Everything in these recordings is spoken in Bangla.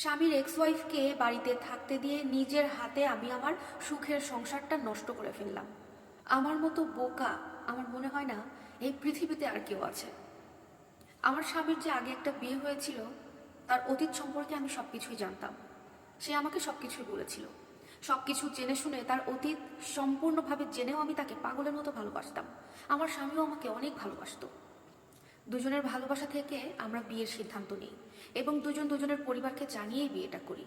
স্বামীর এক্স ওয়াইফকে বাড়িতে থাকতে দিয়ে নিজের হাতে আমি আমার সুখের সংসারটা নষ্ট করে ফেললাম। আমার মতো বোকা, আমার মনে হয় না এই পৃথিবীতে আর কেউ আছে। আমার স্বামীর যে আগে একটা বিয়ে হয়েছিল, তার অতীত সম্পর্কে আমি সব কিছুই জানতাম। সে আমাকে সব কিছুই বলেছিল। সব কিছু জেনে শুনে তার অতীত সম্পূর্ণভাবে জেনেও আমি তাকে পাগলের মতো ভালোবাসতাম। আমার স্বামীও আমাকে অনেক ভালোবাসতো। দুজনের ভালোবাসা থেকে আমরা বিয়ের সিদ্ধান্ত নিই এবং দুজন দুজনের পরিবারকে জানিয়েই বিয়েটা করি।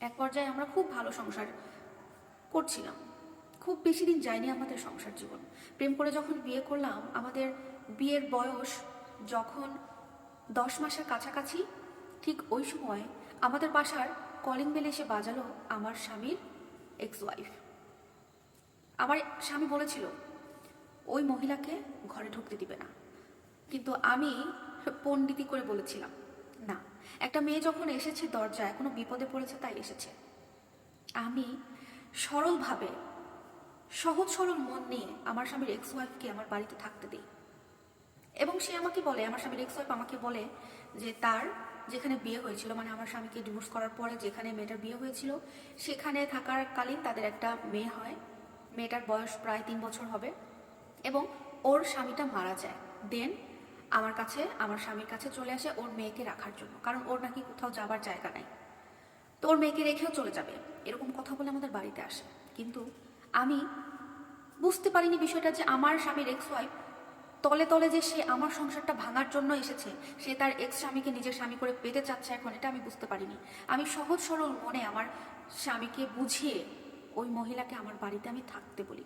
এক পর্যায়ে আমরা খুব ভালো সংসার করছিলাম। খুব বেশি দিন যায়নি আমাদের সংসার জীবন। প্রেম করে যখন বিয়ে করলাম, আমাদের বিয়ের বয়স যখন দশ মাসের কাছাকাছি, ঠিক ওই সময় আমাদের বাসার কলিং বেল এসে বাজালো আমার স্বামীর এক্স ওয়াইফ আমার স্বামী বলেছিল, ওই মহিলাকে ঘরে ঢুকতে দিবে না। কিন্তু আমি পণ্ডিতি করে বলেছিলাম, না, একটা মেয়ে যখন এসেছে দরজায়, কোনো বিপদে পড়েছে তাই এসেছে। আমি সরলভাবে, সহজ সরল মন নিয়ে আমার স্বামীর এক্স ওয়াইফকে আমার বাড়িতে থাকতে দিই। এবং সে আমাকে বলে, আমার স্বামীর এক্স ওয়াইফ আমাকে বলে যে তার যেখানে বিয়ে হয়েছিল মানে আমার স্বামীকে ডিভোর্স করার পরে যেখানে মেয়েটার বিয়ে হয়েছিল, সেখানে থাকার কালীন তাদের একটা মেয়ে হয়। মেয়েটার বয়স প্রায় তিন বছর হবে এবং ওর স্বামীটা মারা যায়। দেন আমার কাছে, আমার স্বামীর কাছে চলে আসে ওর মেয়েকে রাখার জন্য, কারণ ওর নাকি কোথাও যাবার জায়গা নাই। তো ওর মেয়েকে রেখেও চলে যাবে, এরকম কথা বলে আমাদের বাড়িতে আসে। কিন্তু আমি বুঝতে পারিনি বিষয়টা যে আমার স্বামীর এক্স ওয়াইফ তলে তলে যে সে আমার সংসারটা ভাঙার জন্য এসেছে, সে তার এক্স স্বামীকে নিজের স্বামী করে পেতে চাচ্ছে এখন, এটা আমি বুঝতে পারিনি। আমি সহজ সরল মনে আমার স্বামীকে বুঝিয়ে ওই মহিলাকে আমার বাড়িতে আমি থাকতে বলি।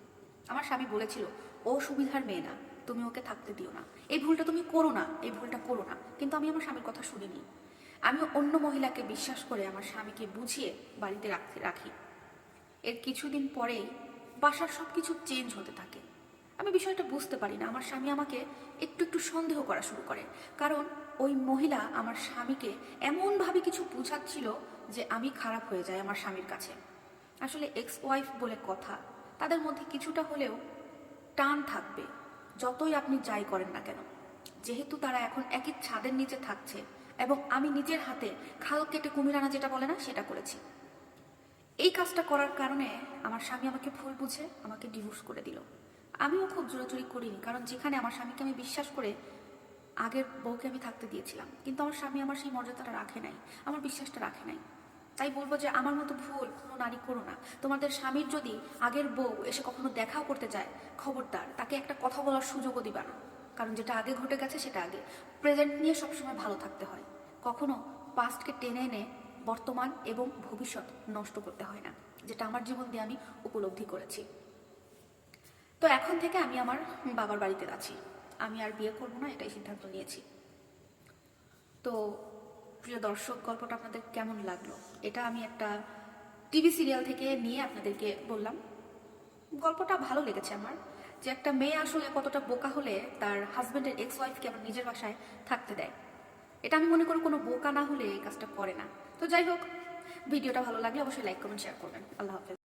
আমার স্বামী বলেছিল ও সুবিধার মেয়ে না। তুমি ওকে থাকতে দিও না। এই ভুলটা তুমি করো না, এই ভুলটা করো না। কিন্তু আমি আমার স্বামীর কথা শুনিনি। আমি অন্য মহিলাকে বিশ্বাস করে আমার স্বামীকে বুঝিয়ে বাড়িতে রাখতে রাখি। এর কিছুদিন পরেই বাসার সব কিছু চেঞ্জ হতে থাকে। আমি বিষয়টা বুঝতে পারি না। আমার স্বামী আমাকে একটু একটু সন্দেহ করা শুরু করে। কারণ ওই মহিলা আমার স্বামীকে এমনভাবে কিছু বুঝাচ্ছিল যে আমি খারাপ হয়ে যাই আমার স্বামীর কাছে। আসলে এক্স ওয়াইফ বলে কথা, তাদের মধ্যে কিছুটা হলেও টান থাকবে, যতই আপনি যাই করেন না কেন। যেহেতু তারা এখন একই ছাদের নিচে থাকছে এবং আমি নিজের হাতে খাল কেটে কুমির আনা যেটা বলে না, সেটা করেছি। এই কাজটা করার কারণে আমার স্বামী আমাকে ভুল বুঝে আমাকে ডিভোর্স করে দিল। আমিও খুব জোরাজুরি করিনি, কারণ যেখানে আমার স্বামীকে আমি বিশ্বাস করে আগের বউকে আমি থাকতে দিয়েছিলাম। কিন্তু আমার স্বামী আমার সেই মর্যাদাটা রাখে নাই, আমার বিশ্বাসটা রাখে নাই। তাই বলব যে আমার মতো ভুল কোনো নারী করো না। তোমাদের স্বামীর যদি আগের বউ এসে কখনো দেখাও করতে যায়, খবরদার, তাকে একটা কথা বলার সুযোগও দিবা না। কারণ যেটা আগে ঘটে গেছে সেটা আগে। প্রেজেন্ট নিয়ে সবসময় ভালো থাকতে হয়। কখনো পাস্টকে টেনে এনে বর্তমান এবং ভবিষ্যৎ নষ্ট করতে হয় না। যেটা আমার জীবন দিয়ে আমি উপলব্ধি করেছি। তো এখন থেকে আমি আমার বাবার বাড়িতে আছি। আমি আর বিয়ে করব না, এটাই সিদ্ধান্ত নিয়েছি। তো প্রিয় দর্শক, গল্পটা আপনাদের কেমন লাগল? এটা আমি একটা টিভি সিরিয়াল থেকে নিয়ে আপনাদেরকে বললাম। গল্পটা ভালো লেগেছে আমার, যে একটা মেয়ে আসলে কতটা বোকা হলে তার হাজব্যান্ডের এক্স ওয়াইফকে আমার নিজের বাসায় থাকতে দেয়। এটা আমি মনে করি কোনো বোকা না হলে এই কাজটা করে না। তো যাই হোক, ভিডিওটা ভালো লাগলে অবশ্যই লাইক কমেন্ট শেয়ার করবেন। আল্লাহ হাফেজ।